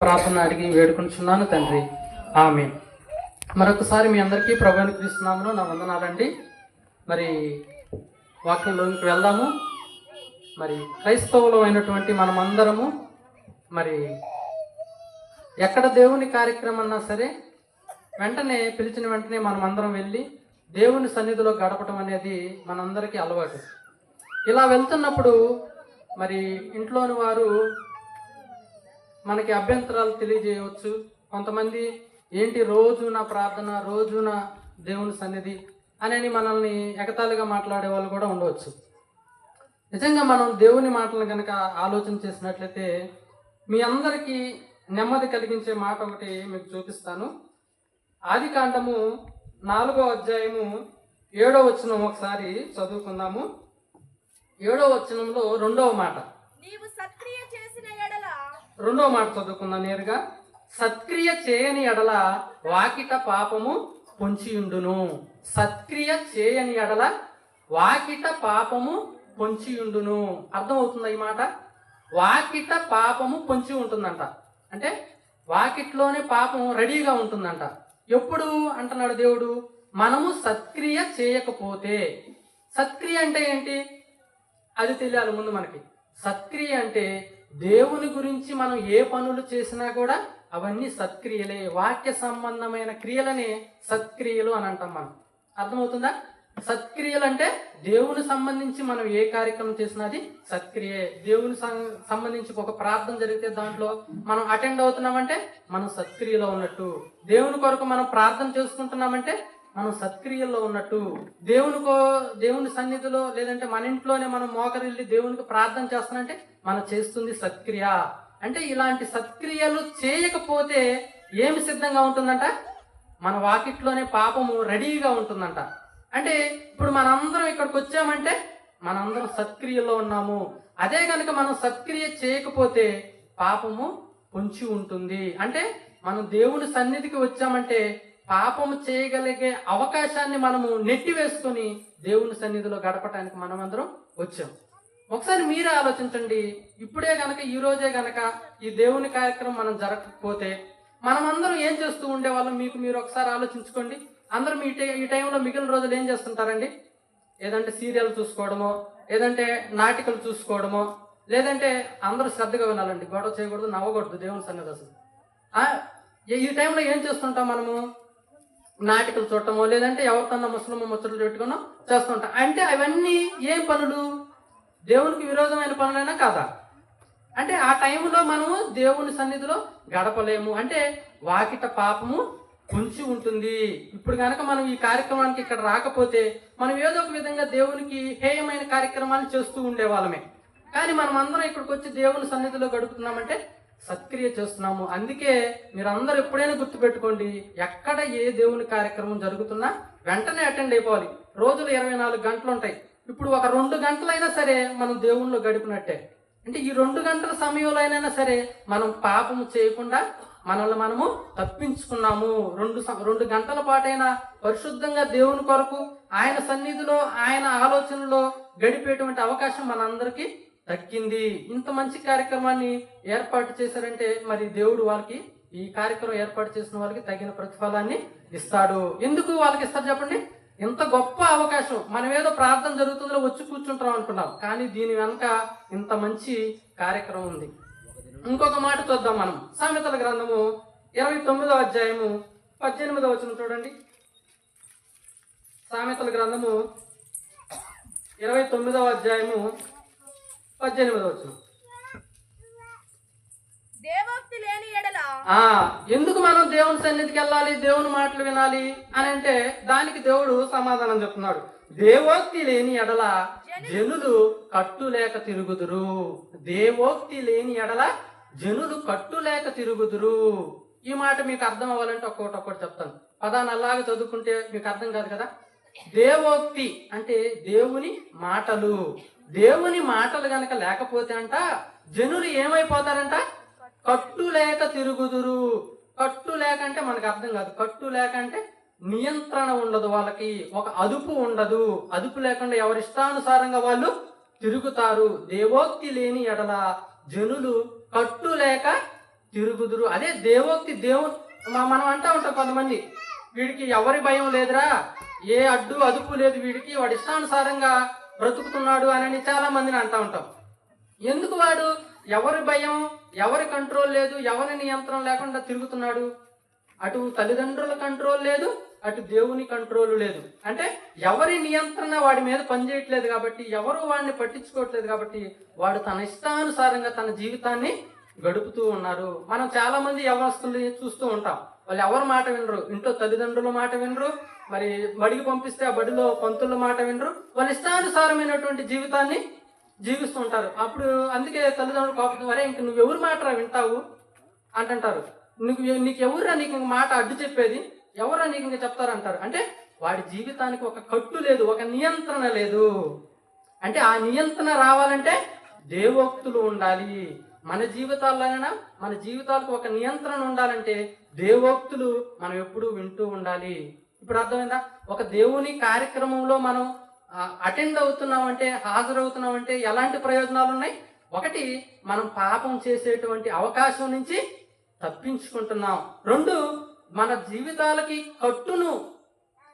ప్రార్థన అడిగి వేడుకుంటున్నాను తండ్రి. ఆమె మరొకసారి మీ అందరికీ ప్రభుని క్రీస్తున్నామును నా వందనాలండి. మరి వాక్యంలోనికి వెళ్దాము. మరి క్రైస్తవులు అయినటువంటి మనమందరము మరి ఎక్కడ దేవుని కార్యక్రమం అన్నా సరే వెంటనే పిలిచిన వెంటనే మనం అందరం వెళ్ళి దేవుని సన్నిధిలో గడపటం అనేది మనందరికీ అలవాటు. ఇలా వెళ్తున్నప్పుడు మరి ఇంట్లోని వారు మనకి అభ్యంతరాలు తెలియజేయవచ్చు. కొంతమంది ఏంటి రోజు నా ప్రార్థన రోజు నా దేవుని సన్నిధి అనేది మనల్ని ఎగతాళిగా మాట్లాడే వాళ్ళు కూడా ఉండవచ్చు. నిజంగా మనం దేవుని మాటలను కనుక ఆలోచన చేసినట్లయితే మీ అందరికీ నెమ్మది కలిగించే మాట ఒకటి మీకు చూపిస్తాను. ఆది కాండము నాలుగో అధ్యాయము ఏడో వచనం ఒకసారి చదువుకుందాము. ఏడో వచనంలో రెండవ మాట నీవు సత్క్రియ చేసిన ఎడల రెండో మాట చదువుకుందాం నేరుగా. సత్క్రియ చేయని ఎడల వాకిట పాపము పొంచియుండును. సత్క్రియ చేయని ఎడల వాకిట పాపము పొంచియుండును. అర్థమవుతుంది ఈ మాట? వాకిట పాపము పొంచి ఉంటుందంట. అంటే వాకిట్లోనే పాపం రెడీగా ఉంటుందంట. ఎప్పుడు అంటున్నాడు దేవుడు? మనము సత్క్రియ చేయకపోతే. సత్క్రియ అంటే ఏంటి? అది తెలియాలి ముందు మనకి. సత్క్రియ అంటే దేవుని గురించి మనం ఏ పనులు చేసినా కూడా అవన్నీ సత్క్రియలే వాక్య సంబంధమైన క్రియలనే సత్క్రియలు అని అంటాం మనం. అర్థమవుతుందా? సత్క్రియలు అంటే దేవుని సంబంధించి మనం ఏ కార్యక్రమం చేసినా అది సత్క్రియే. దేవుని సం- సంబంధించి ఒక ప్రార్థన జరిగితే దాంట్లో మనం అటెండ్ అవుతున్నామంటే మనం సత్క్రియలో ఉన్నట్టు. దేవుని కొరకు మనం ప్రార్థన చేసుకుంటున్నామంటే మనం సత్క్రియల్లో ఉన్నట్టు దేవునికో దేవుని సన్నిధిలో లేదంటే మన ఇంట్లోనే మనం మోకరిల్లి దేవునికి ప్రార్థన చేస్తానంటే మనం చేస్తుంది సత్క్రియ. అంటే ఇలాంటి సత్క్రియలు చేయకపోతే ఏమి సిద్ధంగా ఉంటుందంట? మన వాకిట్లోనే పాపము రెడీగా ఉంటుందంట. అంటే ఇప్పుడు మనందరం ఇక్కడికి వచ్చామంటే మనందరం సత్క్రియలో ఉన్నాము. అదే కనుక మనం సత్క్రియ చేయకపోతే పాపము పొంచి ఉంటుంది. అంటే మనం దేవుని సన్నిధికి వచ్చామంటే పాపము చేయగలిగే అవకాశాన్ని మనము నెట్టివేసుకొని దేవుని సన్నిధిలో గడపటానికి మనమందరం వచ్చాం. ఒకసారి మీరే ఆలోచించండి. ఇప్పుడే గనక ఈ రోజే గనక ఈ దేవుని కార్యక్రమం మనం జరగకపోతే మనమందరం ఏం చేస్తూ ఉండేవాళ్ళం? మీకు మీరు ఒకసారి ఆలోచించుకోండి. అందరం ఈ టై ఈ టైంలో మిగిలిన రోజులు ఏం చేస్తుంటారండి? ఏదంటే సీరియల్ చూసుకోవడమో ఏదంటే నాటికలు చూసుకోవడమో లేదంటే అందరూ శ్రద్ధగా వినాలండి. గొడవ చేయకూడదు నవ్వకూడదు దేవుని సన్నిధి అసలు. ఈ టైంలో ఏం చేస్తుంటాం మనము? నాటికలు చూడటమో లేదంటే ఎవరికన్నా ముసలమ్మ ముచ్చట్లు పెట్టుకునో చేస్తుంటాం అంటే అవన్నీ ఏం పనులు? దేవునికి విరోధమైన పనులైనా కాదా? అంటే ఆ టైంలో మనము దేవుని సన్నిధిలో గడపలేము. అంటే వాకిట పాపము కుంచి ఉంటుంది. ఇప్పుడు కనుక మనం ఈ కార్యక్రమానికి ఇక్కడ రాకపోతే మనం ఏదో ఒక విధంగా దేవునికి హేయమైన కార్యక్రమాలు చేస్తూ ఉండేవాళ్ళమే. కానీ మనం అందరం ఇక్కడికి వచ్చి దేవుని సన్నిధిలో గడుపుతున్నామంటే సత్క్రియ చేస్తున్నాము. అందుకే మీరందరూ ఎప్పుడైనా గుర్తుపెట్టుకోండి ఎక్కడ ఏ దేవుని కార్యక్రమం జరుగుతున్నా వెంటనే అటెండ్ అయిపోవాలి. రోజులు ఇరవై నాలుగు గంటలు ఉంటాయి. ఇప్పుడు ఒక రెండు గంటలైనా సరే మనం దేవుణ్ణిలో గడిపినట్టే. అంటే ఈ రెండు గంటల సమయంలో అయినా సరే మనం పాపము చేయకుండా మనల్ని మనము తప్పించుకున్నాము. రెండు స- రెండు గంటల పాటైనా పరిశుద్ధంగా దేవుని కొరకు ఆయన సన్నిధిలో ఆయన ఆలోచనలో గడిపేటువంటి అవకాశం మనందరికీ దక్కింది. ఇంత మంచి కార్యక్రమాన్ని ఏర్పాటు చేశారంటే మరి దేవుడు వాళ్ళకి ఈ కార్యక్రమం ఏర్పాటు చేసిన వాళ్ళకి తగిన ప్రతిఫలాన్ని ఇస్తాడు. ఎందుకు వాళ్ళకి ఇస్తారు చెప్పండి? ఇంత గొప్ప అవకాశం. మనం ఏదో ప్రార్థన జరుగుతుందో వచ్చి కూర్చుంటాం అనుకున్నాం. కానీ దీని వెనక ఇంత మంచి కార్యక్రమం ఉంది. ఇంకొక మాట చూద్దాం మనం. సామెతల గ్రంథము ఇరవై తొమ్మిదో అధ్యాయము పద్దెనిమిదో వచ్చిన చూడండి. సామెతల గ్రంథము ఇరవై తొమ్మిదవ అధ్యాయము పద్దెనిమిదవ వచనం దేవోక్తి లేని ఎడల ఆ ఎందుకు మనం దేవుని సన్నిధికి వెళ్ళాలి దేవుని మాటలు వినాలి అని అంటే దానికి దేవుడు సమాధానం చెప్తున్నాడు. దేవోక్తి లేని ఎడల జనులు కట్టు లేక తిరుగుదురు. దేవోక్తి లేని ఎడల జనులు కట్టు లేక తిరుగుదురు. ఈ మాట మీకు అర్థం అవ్వాలంటే ఒక్కొక్కటి ఒక్కటి చెప్తాను. పదాన్ని అలాగే చదువుకుంటే మీకు అర్థం కాదు కదా? దేవోక్తి అంటే దేవుని మాటలు. దేవుని మాటలు గనక లేకపోతే అంట జనులు ఏమైపోతారంట? కట్టు లేక తిరుగుదురు. కట్టు లేక అంటే మనకు అర్థం కాదు. కట్టు లేక అంటే నియంత్రణ ఉండదు వాళ్ళకి. ఒక అదుపు ఉండదు. అదుపు లేకుండా ఎవరి ఇష్టానుసారంగా వాళ్ళు తిరుగుతారు. దేవోక్తి లేని ఎడల జనులు కట్టు లేక తిరుగుదురు. అదే దేవోక్తి దేవు మనం అంటా ఉంటాం కొంతమంది. వీడికి ఎవరి భయం లేదురా? ఏ అడ్డు అదుపు లేదు వీడికి వాడి ఇష్టానుసారంగా బ్రతుకుతున్నాడు అని చాలా మందిని అంటా ఉంటాం. ఎందుకు వాడు? ఎవరి భయం ఎవరి కంట్రోల్ లేదు ఎవరి నియంత్రణ లేకుండా తిరుగుతున్నాడు? అటు తల్లిదండ్రుల కంట్రోల్ లేదు అటు దేవుని కంట్రోల్ లేదు. అంటే ఎవరి నియంత్రణ వాడి మీద పనిచేయట్లేదు కాబట్టి ఎవరు వాడిని పట్టించుకోవట్లేదు కాబట్టి వాడు తన ఇష్టానుసారంగా తన జీవితాన్ని గడుపుతూ ఉన్నారు. మనం చాలా మంది యవనస్తుల్ని చూస్తూ ఉంటాం. వాళ్ళు ఎవరి మాట వినరు? ఇంట్లో తల్లిదండ్రుల మాట వినరు? మరి బడికి పంపిస్తే ఆ బడిలో పంతుల మాట వినరు? వాళ్ళ ఇష్టానుసారమైనటువంటి జీవితాన్ని జీవిస్తుంటారు అప్పుడు అందుకే తల్లిదండ్రులు కోపం వరే ఇంక నువ్వు ఎవరి మాటరా వింటావు? అంటుంటారు. నీకు నీకు ఎవరురా నీకు ఇంక మాట అడ్డు చెప్పేది? ఎవరా నీకు ఇంకా చెప్తారంటారు అంటే వాడి జీవితానికి ఒక కట్టు లేదు ఒక నియంత్రణ లేదు. అంటే ఆ నియంత్రణ రావాలంటే దేవోక్తులు ఉండాలి. మన జీవితాల్లోనైనా మన జీవితాలకు ఒక నియంత్రణ ఉండాలంటే దేవోక్తులు మనం ఎప్పుడూ వింటూ ఉండాలి. ఇప్పుడు అర్థమైందా? ఒక దేవుని కార్యక్రమంలో మనం అటెండ్ అవుతున్నామంటే హాజరవుతున్నామంటే ఎలాంటి ప్రయోజనాలు ఉన్నాయి ఒకటి మనం పాపం చేసేటువంటి అవకాశం నుంచి తప్పించుకుంటున్నాం. రెండు మన జీవితాలకి కట్టును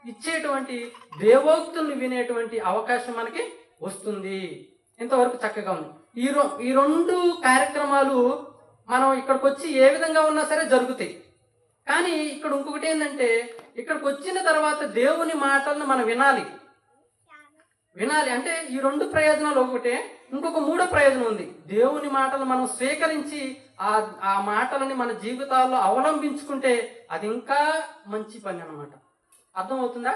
ఇచ్చేటువంటి దేవోక్తుల్ని వినేటువంటి అవకాశం మనకి వస్తుంది. ఇంతవరకు చక్కగా ఉంది. ఈ రొ ఈ రెండు కార్యక్రమాలు మనం ఇక్కడికి వచ్చి ఏ విధంగా ఉన్నా సరే జరుగుతాయి. కానీ ఇక్కడ ఇంకొకటి ఏంటంటే ఇక్కడికి వచ్చిన తర్వాత దేవుని మాటలను మనం వినాలి. వినాలి. అంటే ఈ రెండు ప్రయోజనాలు ఒకటే. ఇంకొక మూడో ప్రయోజనం ఉంది. దేవుని మాటలు మనం స్వీకరించి ఆ ఆ మాటలని మన జీవితాల్లో అవలంబించుకుంటే అది ఇంకా మంచి పని అనమాట అర్థమవుతుందా?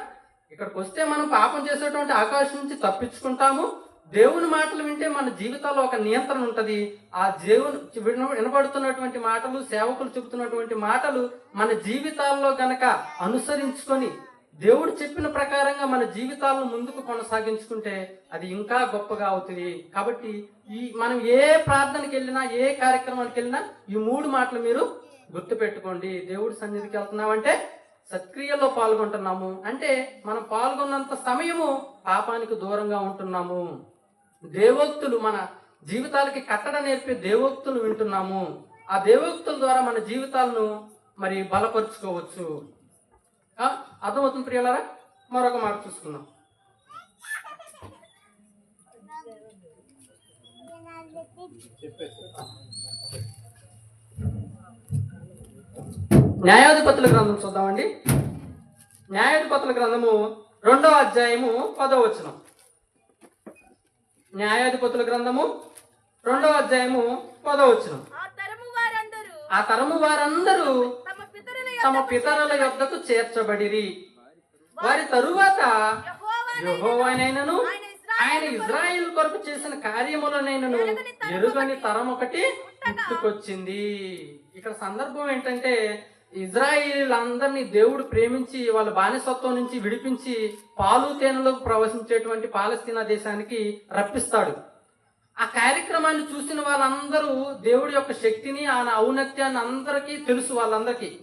ఇక్కడికి వస్తే మనం పాపం చేసేటువంటి అవకాశం నుంచి తప్పించుకుంటాము. దేవుని మాటలు వింటే మన జీవితాల్లో ఒక నియంత్రణ ఉంటుంది. ఆ దేవుని విన- వినబడుతున్నటువంటి మాటలు సేవకులు చెబుతున్నటువంటి మాటలు మన జీవితాల్లో గనక అనుసరించుకొని దేవుడు చెప్పిన ప్రకారంగా మన జీవితాలను ముందుకు కొనసాగించుకుంటే అది ఇంకా గొప్పగా అవుతుంది. కాబట్టి ఈ మనం ఏ ప్రార్థనకి వెళ్ళినా ఏ కార్యక్రమానికి వెళ్ళినా ఈ మూడు మాటలు మీరు గుర్తుపెట్టుకోండి. దేవుడి సన్నిధికి వెళ్తున్నామంటే సత్క్రియల్లో పాల్గొంటున్నాము. అంటే మనం పాల్గొన్నంత సమయము పాపానికి దూరంగా ఉంటున్నాము. దేవోక్తులు మన జీవితాలకి కట్టడ నేర్పే దేవోక్తులు వింటున్నాము. ఆ దేవోక్తుల ద్వారా మన జీవితాలను మరి బలపరుచుకోవచ్చు. అర్థమవుతుంది ప్రియులారా? మరొక మాట చూసుకుందాం. న్యాయాధిపతుల గ్రంథం చూద్దామండి. న్యాయాధిపతుల గ్రంథము రెండవ అధ్యాయము పదో వచనం. న్యాయాధిపతుల గ్రంథము రెండవ అధ్యాయము పదో వచనం. ఆ తరము వారందరూ తమ పితరుల యొద్దకు చేర్చబడిరి. వారి తరువాత యెహోవానైనను ఆయన ఇజ్రాయిల్ కొరకు చేసిన కార్యములనైనను ఎరుగని తరం ఒకటి పుట్టుకొచ్చింది ఇక్కడ సందర్భం ఏంటంటే ఇజ్రాయిల్ అందరినీ దేవుడు ప్రేమించి వాళ్ళ బానిసత్వం నుంచి విడిపించి పాలు తేనెలోకి ప్రవశించేటువంటి పాలస్తీనా దేశానికి రప్పిస్తాడు. ఆ కార్యక్రమాన్ని చూసిన వాళ్ళందరూ దేవుడి యొక్క శక్తిని ఆయన ఔన్నత్యాన్ని అందరికీ తెలుసు వాళ్ళందరికీ.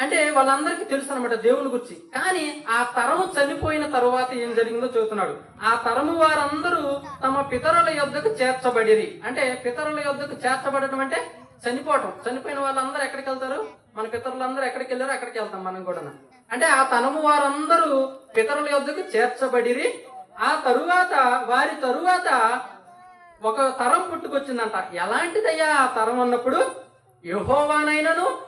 అంటే వాళ్ళందరికీ తెలుసు అనమాట దేవుని గురించి. కానీ ఆ తరము చనిపోయిన తరువాత ఏం జరిగిందో చెబుతున్నాడు. ఆ తరము వారందరూ తమ పితరుల యొద్దకు చేర్చబడిరి. అంటే పితరుల యొద్దకు చేర్చబడటం అంటే చనిపోవటం. చనిపోయిన వాళ్ళందరూ ఎక్కడికి వెళ్తారు? మన పితరులందరూ ఎక్కడికి వెళ్ళారో అక్కడికి వెళ్తాం మనం కూడా అంటే ఆ తనము వారందరూ పితరుల యొద్దకు చేర్చబడిరి. ఆ తరువాత వారి తరువాత ఒక తరం పుట్టుకొచ్చిందంట. ఎలాంటిదయ్యా ఆ తరం అన్నప్పుడు? యహోవానైనను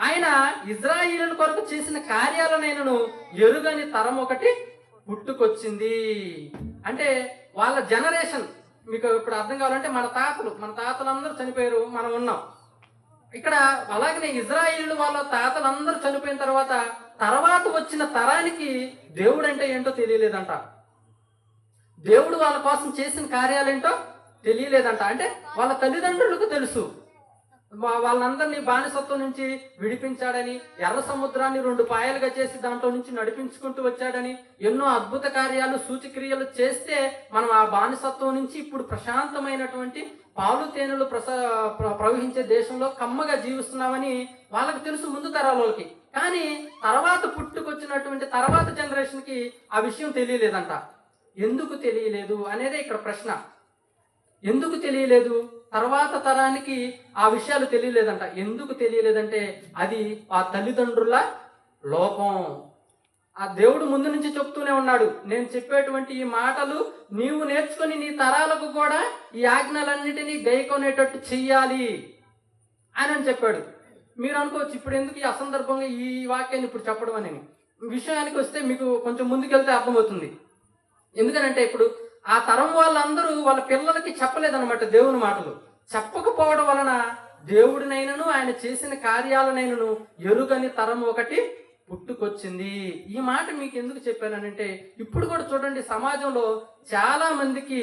ఆయన ఇజ్రాయిల్ కొరకు చేసిన కార్యాలనైనను ఎరుగని తరం ఒకటి పుట్టుకొచ్చింది. అంటే వాళ్ళ జనరేషన్ మీకు ఇప్పుడు అర్థం కావాలంటే మన తాతలు మన తాతలు అందరూ చనిపోయారు మనం ఉన్నాం. ఇక్కడ అలాగనే ఇజ్రాయిల్ వాళ్ళ తాతలందరూ చనిపోయిన తర్వాత తర్వాత వచ్చిన తరానికి దేవుడు అంటే ఏంటో తెలియలేదంట. దేవుడు వాళ్ళ కోసం చేసిన కార్యాలేంటో తెలియలేదంట. అంటే వాళ్ళ తల్లిదండ్రులకు తెలుసు. వా- వాళ్ళందరినీ బానిసత్వం నుంచి విడిపించాడని ఎర్ర సముద్రాన్ని రెండు పాయలుగా చేసి దాంట్లో నుంచి నడిపించుకుంటూ వచ్చాడని ఎన్నో అద్భుత కార్యాలు సూచిక్రియలు చేస్తే మనం ఆ బానిసత్వం నుంచి ఇప్పుడు ప్రశాంతమైనటువంటి పాలు తేనెలు ప్రస ప్ర- ప్రవహించే దేశంలో కమ్మగా జీవిస్తున్నామని వాళ్ళకి తెలుసు ముందు తరాల కానీ తర్వాత పుట్టుకొచ్చినటువంటి తర్వాత జనరేషన్కి ఆ విషయం తెలియలేదంట. ఎందుకు తెలియలేదు? అనేదే ఇక్కడ ప్రశ్న. ఎందుకు తెలియలేదు? తర్వాత తరానికి ఆ విషయాలు తెలియలేదంట. ఎందుకు తెలియలేదంటే అది ఆ తల్లిదండ్రుల లోపం. ఆ దేవుడు ముందు నుంచి చెప్తూనే ఉన్నాడు. నేను చెప్పేటువంటి ఈ మాటలు నీవు నేర్చుకొని నీ తరాలకు కూడా ఈ ఆజ్ఞలన్నిటినీ గైకొనేటట్టు చెయ్యాలి అని అని చెప్పాడు. మీరు అనుకోవచ్చు ఇప్పుడు ఎందుకు ఈ అసందర్భంగా ఈ వాక్యాన్ని ఇప్పుడు చెప్పడం అని విషయానికి వస్తే మీకు కొంచెం ముందుకెళ్తే అర్థమవుతుంది. ఎందుకనంటే ఇప్పుడు ఆ తరం వాళ్ళందరూ వాళ్ళ పిల్లలకి చెప్పలేదన్నమాట దేవుని మాటలు. చెప్పకపోవడం వలన దేవుడినైనను ఆయన చేసిన కార్యాలనైనను ఎరుగని తరం ఒకటి పుట్టుకొచ్చింది. ఈ మాట మీకు ఎందుకు చెప్పానంటే ఇప్పుడు కూడా చూడండి సమాజంలో చాలా మందికి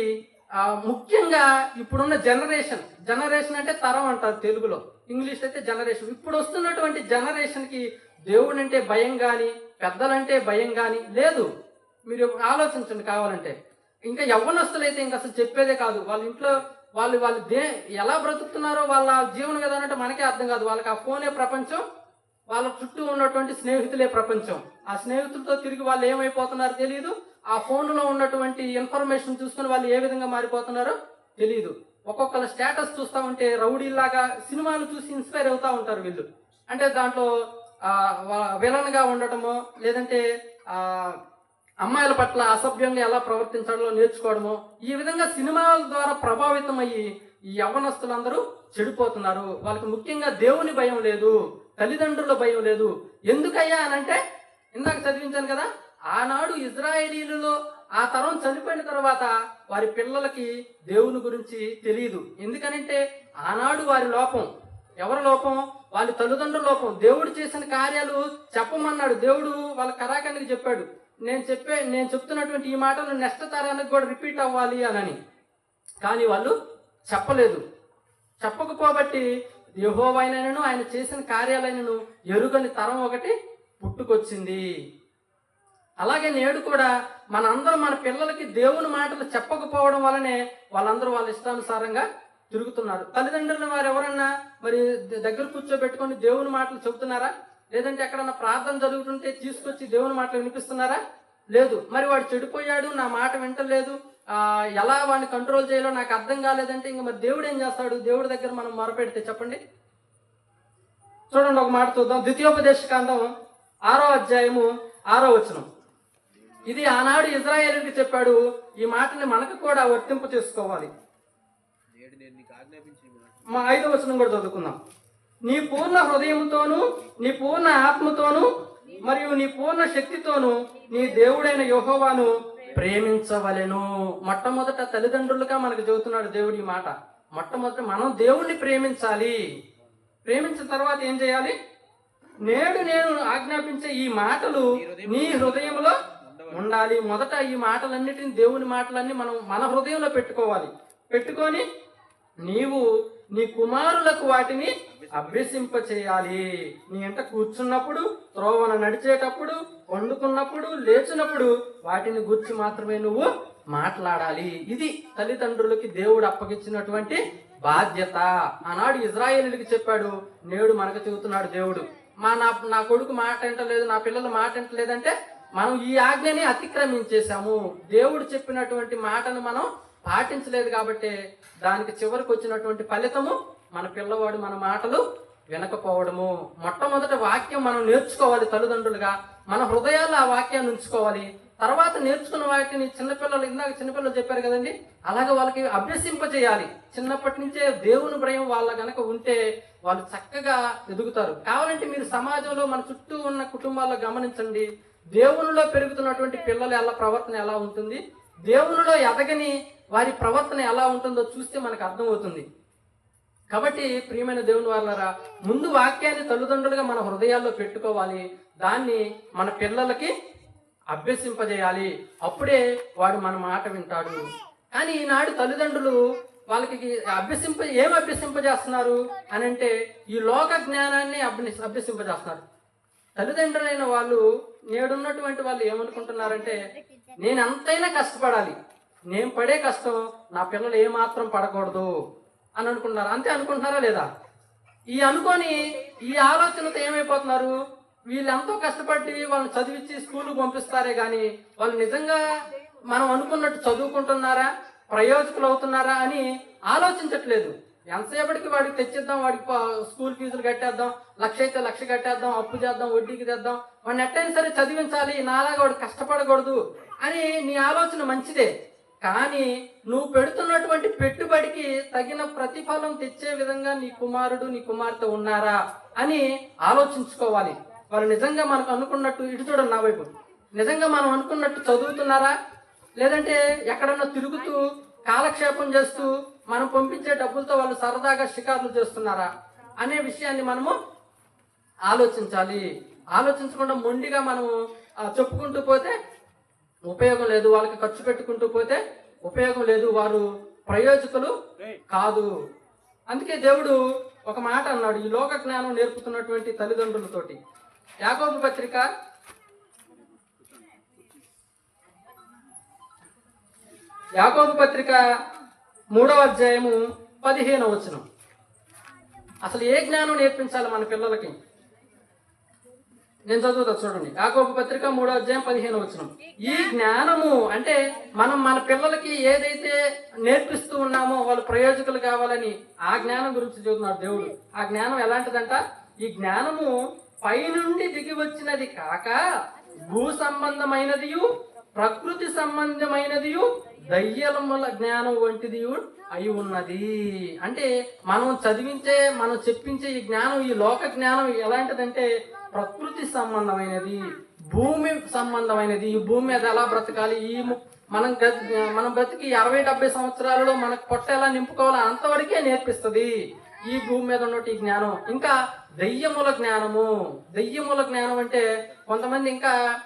ముఖ్యంగా ఇప్పుడున్న జనరేషన్ జనరేషన్ అంటే తరం అంటారు తెలుగులో. ఇంగ్లీష్ అయితే జనరేషన్. ఇప్పుడు వస్తున్నటువంటి జనరేషన్కి దేవుడు అంటే భయం కానీ పెద్దలంటే భయం కానీ లేదు. మీరు ఆలోచించండి కావాలంటే. ఇంకా యవ్వనస్తులైతే ఇంకా అసలు చెప్పేదే కాదు. వాళ్ళ ఇంట్లో వాళ్ళు వాళ్ళు దే ఎలా బ్రతుకుతున్నారో వాళ్ళ జీవన విధానం అంటే మనకే అర్థం కాదు. వాళ్ళకి ఆ ఫోనే ప్రపంచం వాళ్ళ చుట్టూ ఉన్నటువంటి స్నేహితులే ప్రపంచం. ఆ స్నేహితులతో తిరిగి వాళ్ళు ఏమైపోతున్నారో తెలియదు ఆ ఫోన్లో ఉన్నటువంటి ఇన్ఫర్మేషన్ చూసుకుని వాళ్ళు ఏ విధంగా మారిపోతున్నారో తెలియదు ఒక్కొక్కళ్ళ స్టేటస్ చూస్తా ఉంటే రౌడీలాగా సినిమాలు చూసి ఇన్స్పైర్ అవుతూ ఉంటారు వీళ్ళు. అంటే దాంట్లో విలన్గా ఉండటము ఉండటమో లేదంటే ఆ అమ్మాయిల పట్ల అసభ్యంగా ఎలా ప్రవర్తించడంలో నేర్చుకోవడమో ఈ విధంగా సినిమాల ద్వారా ప్రభావితం అయ్యి ఈ యవ్వనస్తులందరూ చెడిపోతున్నారు. వాళ్ళకి ముఖ్యంగా దేవుని భయం లేదు తల్లిదండ్రుల భయం లేదు. ఎందుకయ్యా అని అంటే ఇందాక చదివించాను కదా ఆనాడు ఇజ్రాయేలీలలో ఆ తరం చనిపోయిన తర్వాత వారి పిల్లలకి దేవుని గురించి తెలియదు. ఎందుకనంటే ఆనాడు వారి లోపం. ఎవరి లోపం? వాళ్ళ తల్లిదండ్రుల లోపం. దేవుడు చేసిన కార్యాలు చెప్పమన్నాడు. దేవుడు వాళ్ళ కరాకానికి చెప్పాడు. నేను చెప్పే నేను చెప్తున్నటువంటి ఈ మాటలు నెక్స్ట్ తరానికి కూడా రిపీట్ అవ్వాలి అనని. కానీ వాళ్ళు చెప్పలేదు. చెప్పకపోబట్టి యహోవైనను ఆయన చేసిన కార్యాలైనను ఎరుగని తరం ఒకటి పుట్టుకొచ్చింది. అలాగే నేడు కూడా మనందరం మన పిల్లలకి దేవుని మాటలు చెప్పకపోవడం వల్లనే వాళ్ళందరూ వాళ్ళ ఇష్టానుసారంగా తిరుగుతున్నారు. తల్లిదండ్రులు వారు ఎవరన్నా మరి దగ్గర కూర్చోబెట్టుకొని దేవుని మాటలు చెబుతున్నారా? లేదంటే ఎక్కడన్నా ప్రార్థన జరుగుతుంటే తీసుకొచ్చి దేవుని మాటలు వినిపిస్తున్నారా? లేదు. మరి వాడు చెడిపోయాడు నా మాట వింటలేదు. ఆ, ఎలా వాడిని కంట్రోల్ చేయాలో నాకు అర్థం కాలేదంటే ఇంక మరి దేవుడు ఏం చేస్తాడు? దేవుడి దగ్గర మనం మొరపెడితే చెప్పండి. చూడండి ఒక మాట చూద్దాం. ద్వితీయోపదేశ కాండం ఆరో అధ్యాయము ఆరో వచనం. ఇది ఆనాడు ఇజ్రాయేలుకి చెప్పాడు ఈ మాటని మనకు కూడా వర్తింపు చేసుకోవాలి. మా ఐదో వచనం కూడా చదువుకుందాం. నీ పూర్ణ హృదయంతోను నీ పూర్ణ ఆత్మతోను మరియు నీ పూర్ణ శక్తితోను నీ దేవుడైన యోహోవాను ప్రేమించవలెను. మొట్టమొదట తల్లిదండ్రులుగా మనకు చెబుతున్నాడు దేవుడి మాట. మొట్టమొదట మనం దేవుణ్ణి ప్రేమించాలి. ప్రేమించిన తర్వాత ఏం చేయాలి? నేడు నేను ఆజ్ఞాపించే ఈ మాటలు నీ హృదయంలో ఉండాలి. మొదట ఈ మాటలన్నిటిని దేవుని మాటలన్నీ మనం మన హృదయంలో పెట్టుకోవాలి. పెట్టుకొని నీవు నీ కుమారులకు వాటిని అభ్యసింప చేయాలి నీ ఎంట కూర్చున్నప్పుడు త్రోవన నడిచేటప్పుడు వండుకున్నప్పుడు లేచినప్పుడు వాటిని గుర్చి మాత్రమే నువ్వు మాట్లాడాలి. ఇది తల్లిదండ్రులకి దేవుడు అప్పగించినటువంటి బాధ్యత. ఆనాడు ఇజ్రాయేలుడికి చెప్పాడు నేడు మనకు చెబుతున్నాడు దేవుడు. మా నా నా కొడుకు మాట ఇంటలేదు నా పిల్లలు మాట వింటలేదంటే మనం ఈ ఆజ్ఞని అతిక్రమించేశాము. దేవుడు చెప్పినటువంటి మాటను మనం పాటించలేదు కాబట్టి దానికి చివరికి వచ్చినటువంటి ఫలితము మన పిల్లవాడు మన మాటలు వినకపోవడము. మొట్టమొదట వాక్యం మనం నేర్చుకోవాలి తల్లిదండ్రులుగా. మన హృదయాల్లో ఆ వాక్యాన్ని ఉంచుకోవాలి. తర్వాత నేర్చుకున్న వాటిని చిన్నపిల్లలు ఇందాక చిన్నపిల్లలు చెప్పారు కదండి అలాగే వాళ్ళకి అభ్యసింపజేయాలి. చిన్నప్పటి నుంచే దేవుని భయం వాళ్ళ గనక ఉంటే వాళ్ళు చక్కగా ఎదుగుతారు. కావాలంటే మీరు సమాజంలో మన చుట్టూ ఉన్న కుటుంబాల్లో గమనించండి. దేవునిలో పెరుగుతున్నటువంటి పిల్లల ఎలా ప్రవర్తన ఎలా ఉంటుంది? దేవునిలో ఎదగని వారి ప్రవర్తన ఎలా ఉంటుందో చూస్తే మనకు అర్థమవుతుంది. కాబట్టి ప్రియమైన దేవుని వాళ్ళరా ముందు వాక్యాన్ని తల్లిదండ్రులుగా మన హృదయాల్లో పెట్టుకోవాలి. దాన్ని మన పిల్లలకి అభ్యసింపజేయాలి. అప్పుడే వాడు మన మాట వింటాడు. కానీ ఈనాడు తల్లిదండ్రులు వాళ్ళకి అభ్యసింప ఏం అభ్యసింపజేస్తున్నారు అని అంటే ఈ లోక జ్ఞానాన్ని అభ్య అభ్యసింపజేస్తున్నారు. తల్లిదండ్రులైన వాళ్ళు నేడున్నటువంటి వాళ్ళు ఏమనుకుంటున్నారంటే నేను ఎంతైనా కష్టపడాలి. నేను పడే కష్టం నా పిల్లలు ఏమాత్రం పడకూడదు అని అనుకుంటున్నారు. అంతే అనుకుంటున్నారా లేదా? ఈ అనుకొని ఈ ఆలోచనతో ఏమైపోతున్నారు? వీళ్ళు ఎంతో కష్టపడి వాళ్ళని చదివించి స్కూల్కి పంపిస్తారే కానీ వాళ్ళు నిజంగా మనం అనుకున్నట్టు చదువుకుంటున్నారా? ప్రయోజకులు అవుతున్నారా అని ఆలోచించట్లేదు. ఎంతసేపటికి వాడికి తెచ్చిద్దాం వాడికి స్కూల్ ఫీజులు కట్టేద్దాం లక్ష అయితే లక్ష కట్టేద్దాం అప్పు చేద్దాం వడ్డీకి తెద్దాం వాడిని ఎట్టయినా సరే చదివించాలి నాలాగా వాడు కష్టపడకూడదు అని నీ ఆలోచన మంచిదే. కానీ నువ్వు పెడుతున్నటువంటి పెట్టుబడికి తగిన ప్రతిఫలం తెచ్చే విధంగా నీ కుమారుడు నీ కుమార్తె ఉన్నారా అని ఆలోచించుకోవాలి. వాళ్ళు నిజంగా మనకు అనుకున్నట్టు ఇటు చూడండి నా వైపు. నిజంగా మనం అనుకున్నట్టు చదువుతున్నారా? లేదంటే ఎక్కడన్నా తిరుగుతూ కాలక్షేపం చేస్తూ మనం పంపించే డబ్బులతో వాళ్ళు సరదాగా షికార్లు చేస్తున్నారా అనే విషయాన్ని మనము ఆలోచించాలి. ఆలోచించకుండా మొండిగా మనము చెప్పుకుంటూ పోతే ఉపయోగం లేదు వాళ్ళకి ఖర్చు పెట్టుకుంటూ పోతే ఉపయోగం లేదు వారు ప్రయోజకులు కాదు. అందుకే దేవుడు ఒక మాట అన్నాడు ఈ లోక జ్ఞానం నేర్పుతున్నటువంటి తల్లిదండ్రులతోటి. యాకోబు పత్రిక యాకోబు పత్రిక మూడవ అధ్యాయము పదిహేనవ వచనం. అసలు ఏ జ్ఞానం నేర్పించాలి మన పిల్లలకి? నేను చదువుతా చూడండి. యాకోబు పత్రిక మూడో అధ్యాయం పదిహేను వచనం. ఈ జ్ఞానము అంటే మనం మన పిల్లలకి ఏదైతే నేర్పిస్తూ ఉన్నామో వాళ్ళు ప్రయోజకులు కావాలని ఆ జ్ఞానం గురించి చదువుతున్నాడు దేవుడు. ఆ జ్ఞానం ఎలాంటిదంట? ఈ జ్ఞానము పైనుండి దిగి వచ్చినది కాక భూ సంబంధమైనదియు ప్రకృతి సంబంధమైనదియు దయ్యలముల జ్ఞానం వంటిది అయి ఉన్నది. అంటే మనం చదివించే మనం చెప్పించే ఈ జ్ఞానం ఈ లోక జ్ఞానం ఎలాంటిదంటే ప్రకృతి సంబంధమైనది భూమి సంబంధమైనది ఈ భూమి మీద ఎలా బ్రతకాలి ఈ మనం గ- మనం బ్రతికి అరవై డెబ్బై సంవత్సరాలలో మనకు పొట్ట ఎలా నింపుకోవాలో అంతవరకే నేర్పిస్తుంది. ఈ భూమి మీద ఉన్నట్టు ఈ జ్ఞానం. ఇంకా దయ్యముల జ్ఞానము. దయ్యముల జ్ఞానం అంటే కొంతమంది ఇంకా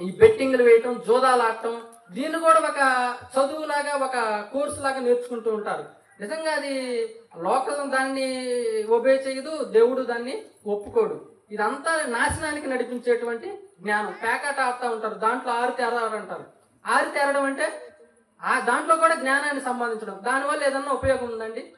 ఈ బెట్టింగ్లు వేయటం జోదాలు ఆడటం దీన్ని కూడా ఒక చదువులాగా ఒక కోర్సు లాగా నేర్చుకుంటూ ఉంటారు. నిజంగా అది లోకం దాన్ని ఒబే చేయదు దేవుడు దాన్ని ఒప్పుకోడు. ఇదంతా నాశనానికి నడిపించేటువంటి జ్ఞానం. పేకాట ఆడుతూ ఉంటారు దాంట్లో ఆరు తెరారు అంటారు. ఆరు తేరడం అంటే ఆ దాంట్లో కూడా జ్ఞానాన్ని సంపాదించడం. దానివల్ల ఏదన్నా ఉపయోగం ఉందండి?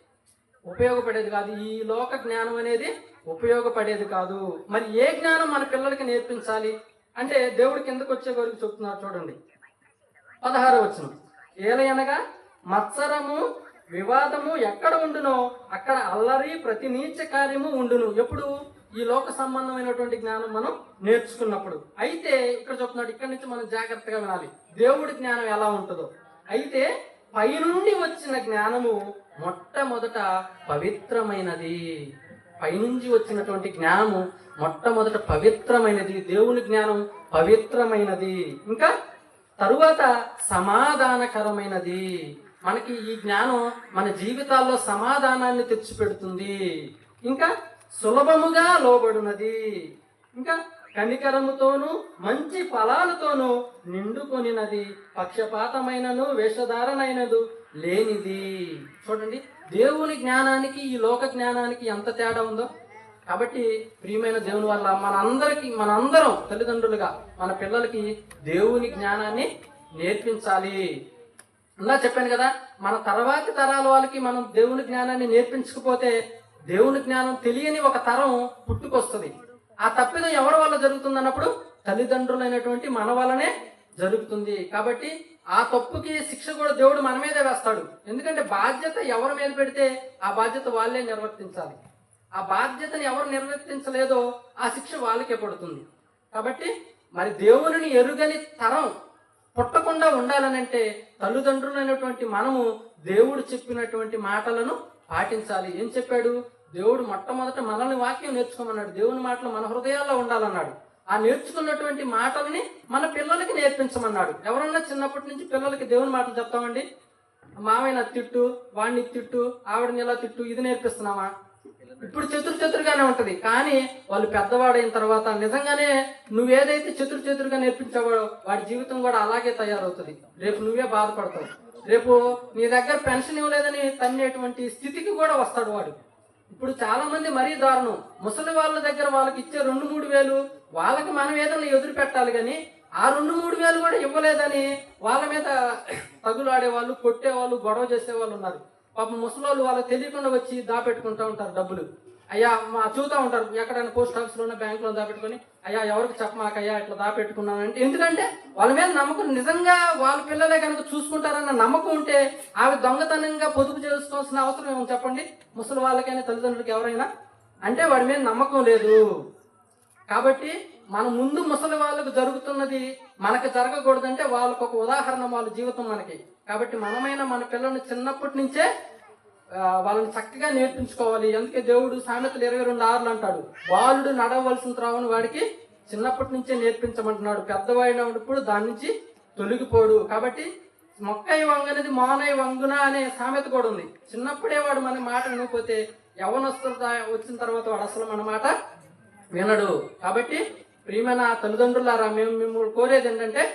ఉపయోగపడేది కాదు. ఈ లోక జ్ఞానం అనేది ఉపయోగపడేది కాదు. మరి ఏ జ్ఞానం మన పిల్లలకి నేర్పించాలి? అంటే దేవుడి కిందకు వచ్చే వరకు చెప్తున్నారు చూడండి. పదహారు వచ్చిన ఏలయనగా మత్సరము వివాదము ఎక్కడ ఉండునో అక్కడ అల్లరి ప్రతి నీచ కార్యము ఉండును. ఎప్పుడు? ఈ లోక సంబంధమైనటువంటి జ్ఞానం మనం నేర్చుకున్నప్పుడు. అయితే ఇక్కడ చెప్తున్నాడు ఇక్కడ నుంచి మనం జాగ్రత్తగా వినాలి. దేవుడి జ్ఞానం ఎలా ఉంటుందో. అయితే పైనుండి వచ్చిన జ్ఞానము మొట్టమొదట పవిత్రమైనది. పైనుంచి వచ్చినటువంటి జ్ఞానము మొట్టమొదట పవిత్రమైనది. దేవుని జ్ఞానం పవిత్రమైనది. ఇంకా తరువాత సమాధానకరమైనది. మనకి ఈ జ్ఞానం మన జీవితాల్లో సమాధానాన్ని తెచ్చిపెడుతుంది. ఇంకా సులభముగా లోబడినది. ఇంకా కనికరముతోను మంచి ఫలాలతోనూ నిండుకొనినది. పక్షపాతమైనను వేషధారణైనదు లేనిది. చూడండి దేవుని జ్ఞానానికి ఈ లోక జ్ఞానానికి ఎంత తేడా ఉందో. కాబట్టి ప్రియమైన దేవుని వల్ల మనందరికి మనందరం తల్లిదండ్రులుగా మన పిల్లలకి దేవుని జ్ఞానాన్ని నేర్పించాలి. ఇలా చెప్పాను కదా మన తర్వాతి తరాల వాళ్ళకి మనం దేవుని జ్ఞానాన్ని నేర్పించకపోతే దేవుని జ్ఞానం తెలియని ఒక తరం పుట్టుకొస్తుంది. ఆ తప్పిదం ఎవరి వల్ల జరుగుతుంది అన్నప్పుడు తల్లిదండ్రులైనటువంటి మన వల్లనే జరుగుతుంది. కాబట్టి ఆ తప్పుకి శిక్ష కూడా దేవుడు మన మీదే వేస్తాడు. ఎందుకంటే బాధ్యత ఎవరి మీద పెడితే ఆ బాధ్యత వాళ్ళే నిర్వర్తించాలి. ఆ బాధ్యతను ఎవరు నిర్వర్తించలేదో ఆ శిక్ష వాళ్ళకే పడుతుంది. కాబట్టి మరి దేవుని ఎరుగని తరం పుట్టకుండా ఉండాలనంటే తల్లిదండ్రులైనటువంటి మనము దేవుడు చెప్పినటువంటి మాటలను పాటించాలి. ఏం చెప్పాడు? దేవుడు మొట్టమొదట మనల్ని వాక్యం నేర్చుకోమన్నాడు. దేవుని మాటలు మన హృదయాల్లో ఉండాలన్నాడు. ఆ నేర్చుకున్నటువంటి మాటల్ని మన పిల్లలకి నేర్పించమన్నాడు. ఎవరన్నా చిన్నప్పటి నుంచి పిల్లలకి దేవుని మాటలు చెప్తామండి? మావైన తిట్టు వాడిని తిట్టు ఆవిడని ఇలా తిట్టు ఇది నేర్పిస్తున్నామా ఇప్పుడు చతురు చతురుగానే ఉంటది. కానీ వాళ్ళు పెద్దవాడైన తర్వాత నిజంగానే నువ్వేదైతే చతురు చతురుగా నేర్పించావో వాడి జీవితం కూడా అలాగే తయారవుతుంది. రేపు నువ్వే బాధపడతావు. రేపు నీ దగ్గర పెన్షన్ ఇవ్వలేదని తన్నేటువంటి స్థితికి కూడా వస్తాడు వాడు. ఇప్పుడు చాలా మంది మరీ దారుణం. ముసలి వాళ్ళ దగ్గర వాళ్ళకి ఇచ్చే రెండు మూడు వేలు వాళ్ళకి మనం ఏదైనా ఎదురు పెట్టాలి కానీ ఆ రెండు మూడు వేలు కూడా ఇవ్వలేదని వాళ్ళ మీద తగులాడే వాళ్ళు కొట్టేవాళ్ళు గొడవ చేసే వాళ్ళు ఉన్నారు. పాపం ముసలి వాళ్ళు వాళ్ళకి తెలియకుండా వచ్చి దాపెట్టుకుంటూ ఉంటారు డబ్బులు. అయ్యా మా చూతా ఉంటారు. ఎక్కడైనా పోస్ట్ ఆఫీస్లోనే బ్యాంకులో దాపెట్టుకొని అయ్యా ఎవరికి చెప్పమాకయ్యా ఇట్లా దాపెట్టుకున్నాను అంటే ఎందుకంటే వాళ్ళ మీద నమ్మకం నిజంగా వాళ్ళ పిల్లలే కనుక చూసుకుంటారన్న నమ్మకం ఉంటే ఆవి దొంగతనంగా పొదుపు చేసుకోవాల్సిన అవసరం ఏమో చెప్పండి? ముసలి వాళ్ళకైనా తల్లిదండ్రులకి ఎవరైనా? అంటే వాడి మీద నమ్మకం లేదు. కాబట్టి మన ముందు ముసలి వాళ్ళకు జరుగుతున్నది మనకు జరగకూడదంటే వాళ్ళకు ఒక ఉదాహరణ వాళ్ళ జీవితం మనకి. కాబట్టి మనమైన మన పిల్లల్ని చిన్నప్పటి నుంచే వాళ్ళని చక్కగా నేర్పించుకోవాలి. అందుకే దేవుడు సామెతలు ఇరవై రెండు ఆరులు అంటాడు బాలుడు నడవలసిన త్రావని వాడికి చిన్నప్పటి నుంచే నేర్పించమంటున్నాడు. పెద్దవాడినప్పుడు దాని నుంచి తొలగిపోడు. కాబట్టి మొక్కై అనేది మానయ్య వంగున అనే సామెత కూడా ఉంది. చిన్నప్పుడే వాడు మన మాట వినకపోతే యవనస్తులు వచ్చిన తర్వాత వాడు అసలు మన మాట వినడు. కాబట్టి ప్రియమైన తల్లిదండ్రులారా మేము మిమ్మల్ని కోరేది ఏంటంటే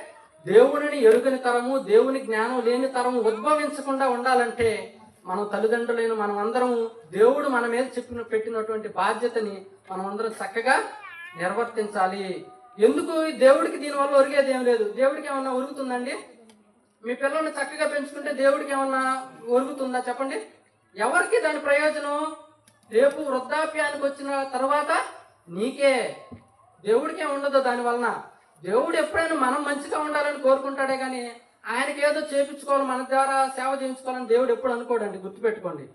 దేవుడిని ఎరుగని తరము దేవుని జ్ఞానం లేని తరము ఉద్భవించకుండా ఉండాలంటే మనం తల్లిదండ్రులైన మనం అందరం దేవుడు మన మీద చెప్పిన పెట్టినటువంటి బాధ్యతని మనం అందరం చక్కగా నిర్వర్తించాలి. ఎందుకు? దేవుడికి దీనివల్ల ఒరిగేది ఏం లేదు. దేవుడికి ఏమన్నా ఒరుగుతుందండి? మీ పిల్లల్ని చక్కగా పెంచుకుంటే దేవుడికి ఏమన్నా ఒరుగుతుందా? చెప్పండి. ఎవరికి దాని ప్రయోజనం? రేపు వృద్ధాప్యానికి వచ్చిన తర్వాత నీకే. దేవుడికే ఉండదు దాని వలన దేవుడు ఎప్పుడైనా మనం మంచిగా ఉండాలని కోరుకుంటాడే కానీ ఆయనకి ఏదో చేపించుకోవాలి మన ద్వారా సేవ చేయించుకోవాలని దేవుడు ఎప్పుడు అనుకోడండి గుర్తుపెట్టుకోండి.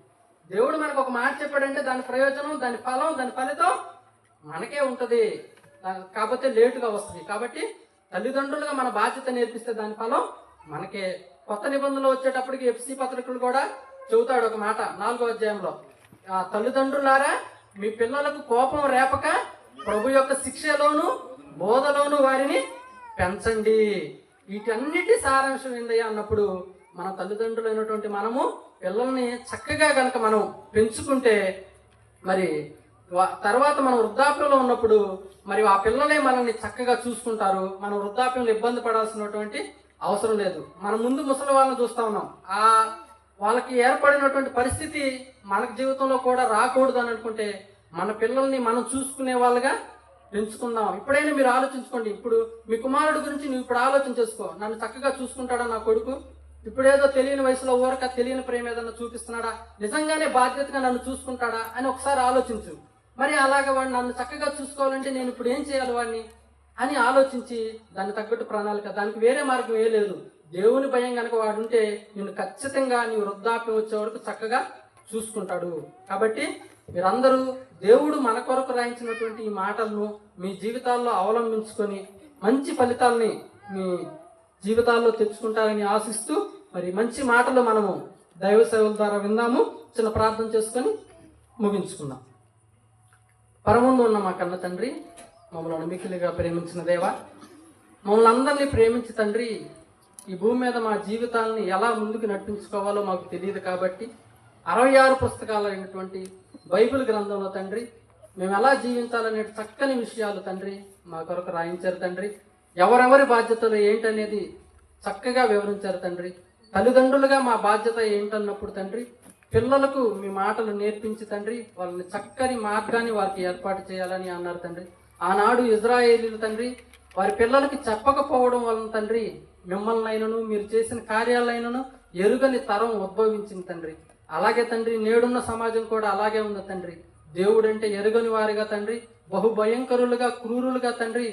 దేవుడు మనకు ఒక మాట చెప్పాడంటే దాని ప్రయోజనం దాని ఫలం దాని ఫలితం మనకే ఉంటుంది. కాకపోతే లేటుగా వస్తుంది. కాబట్టి తల్లిదండ్రులుగా మన బాధ్యత నేర్పిస్తే దాని ఫలం మనకే. కొత్త నిబంధనలు వచ్చేటప్పటికి ఎఫ్సి పత్రికలు కూడా చెబుతాడు ఒక మాట నాలుగో అధ్యాయంలో. ఆ తల్లిదండ్రులారా మీ పిల్లలకు కోపం రేపక ప్రభు యొక్క శిక్షలోను బోధలోను వారిని పెంచండి. వీటన్నిటి సారాంశం ఏందయ్యా అన్నప్పుడు మన తల్లిదండ్రులైనటువంటి మనము పిల్లల్ని చక్కగా కనుక మనం పెంచుకుంటే మరి వా- తర్వాత మనం వృద్ధాప్యంలో ఉన్నప్పుడు మరి ఆ పిల్లలే మనల్ని చక్కగా చూసుకుంటారు. మనం వృద్ధాప్యంలో ఇబ్బంది పడాల్సినటువంటి అవసరం లేదు. మన ముందు ముసలి వాళ్ళని చూస్తా ఉన్నాం. ఆ వాళ్ళకి ఏర్పడినటువంటి పరిస్థితి మన జీవితంలో కూడా రాకూడదు అని అనుకుంటే మన పిల్లల్ని మనం చూసుకునే వాళ్ళగా పెంచుకుందాం ఇప్పుడైనా మీరు ఆలోచించుకోండి. ఇప్పుడు మీ కుమారుడు గురించి నువ్వు ఇప్పుడు ఆలోచన చేసుకో. నన్ను చక్కగా చూసుకుంటాడా నా కొడుకు? ఇప్పుడేదో తెలియని వయసులో ఊరక తెలియని ప్రేమ ఏదన్నా చూపిస్తున్నాడా? నిజంగానే బాధ్యతగా నన్ను చూసుకుంటాడా అని ఒకసారి ఆలోచించు. మరి అలాగే వాడు నన్ను చక్కగా చూసుకోవాలంటే నేను ఇప్పుడు ఏం చేయాలి వాడిని? అని ఆలోచించి దాన్ని తగ్గట్టు ప్రణాళిక. దానికి వేరే మార్గం ఏ లేదు. దేవుని భయం కనుక వాడు ఉంటే నిన్ను ఖచ్చితంగా నీ వృద్ధాప్యం వచ్చే వరకు చక్కగా చూసుకుంటాడు. కాబట్టి మీరందరూ దేవుడు మన కొరకు రాయించినటువంటి ఈ మాటలను మీ జీవితాల్లో అవలంబించుకొని మంచి ఫలితాల్ని మీ జీవితాల్లో తెచ్చుకుంటారని ఆశిస్తూ మరి మంచి మాటలు మనము దైవ సేవల ద్వారా విందాము. చిన్న ప్రార్థన చేసుకొని ముగించుకుందాం. పరముందు ఉన్న మా కన్న తండ్రి మమ్మల్ని మికిలిగా ప్రేమించిన దేవ మమ్మల్ని అందరినీ ప్రేమించి తండ్రి ఈ భూమి మీద మా జీవితాలని ఎలా ముందుకు నడిపించుకోవాలో మాకు తెలియదు కాబట్టి అరవై ఆరు పుస్తకాలు అయినటువంటి బైబిల్ గ్రంథంలో తండ్రి మేము ఎలా జీవించాలనే చక్కని విషయాలు తండ్రి మా కొరకు రాయించారు తండ్రి. ఎవరెవరి బాధ్యతలు ఏంటనేది చక్కగా వివరించారు తండ్రి. తల్లిదండ్రులుగా మా బాధ్యత ఏంటన్నప్పుడు తండ్రి పిల్లలకు మీ మాటలు నేర్పించి తండ్రి వాళ్ళని చక్కని మార్గాన్ని వారికి ఏర్పాటు చేయాలని అన్నారు తండ్రి. ఆనాడు ఇజ్రాయేలీలు తండ్రి వారి పిల్లలకి చెప్పకపోవడం వలన తండ్రి మిమ్మల్ని అయినను మీరు చేసిన కార్యాలైనను ఎరుగని తరం ఉద్భవించింది తండ్రి. అలాగే తండ్రి నేడున్న సమాజం కూడా అలాగే ఉంది తండ్రి. దేవుడంటే ఎరుగని వారిగా తండ్రి బహు భయంకరులుగా క్రూరులుగా తండ్రి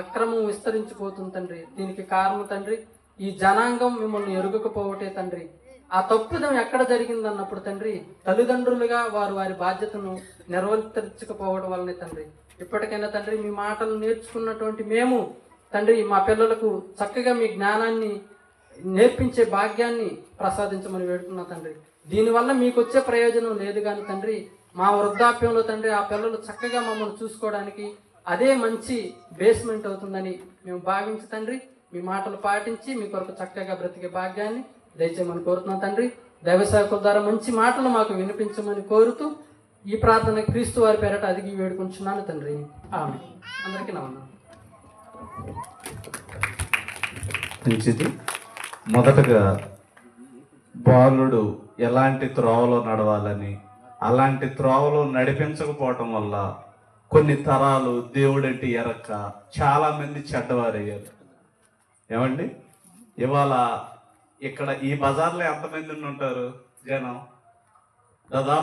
అక్రమం విస్తరించిపోతుంది తండ్రి. దీనికి కారణం తండ్రి ఈ జనాంగం మిమ్మల్ని ఎరుగకపోవటే తండ్రి. ఆ తప్పుదం ఎక్కడ జరిగింది అన్నప్పుడు తండ్రి తల్లిదండ్రులుగా వారు వారి బాధ్యతను నిర్వర్తించకపోవడం వల్లనే తండ్రి. ఇప్పటికైనా తండ్రి మీ మాటలు నేర్చుకున్నటువంటి మేము తండ్రి మా పిల్లలకు చక్కగా మీ జ్ఞానాన్ని నేర్పించే భాగ్యాన్ని ప్రసాదించమని వేడుకున్నా తండ్రి. దీనివల్ల మీకు వచ్చే ప్రయోజనం లేదు కానీ తండ్రి మా వృద్ధాప్యంలో తండ్రి ఆ పిల్లలు చక్కగా మమ్మల్ని చూసుకోవడానికి అదే మంచి బేస్మెంట్ అవుతుందని మేము భావించి తండ్రి మీ మాటలు పాటించి మీ కొరకు చక్కగా బ్రతికే భాగ్యాన్ని దయచేయమని కోరుతున్నాం తండ్రి. దైవసేవకుల ద్వారా మంచి మాటలు మాకు వినిపించమని కోరుతూ ఈ ప్రార్థన క్రీస్తు వారి పేరట అదిగి వేడుకుంటున్నాను తండ్రి. ఆమె అందరికీ నమస్కారం. మంచిది. మొదటగా బాలుడు ఎలాంటి త్రోవలో నడవాలని అలాంటి త్రోవలో నడిపించకపోవటం వల్ల కొన్ని తరాలు దేవుడంటే ఎరక్క చాలామంది చెడ్డవారయ్యారు. ఏమండి? ఇవాళ ఇక్కడ ఈ బజార్లో ఎంతమంది ఉంటారు జనం? దాదాపు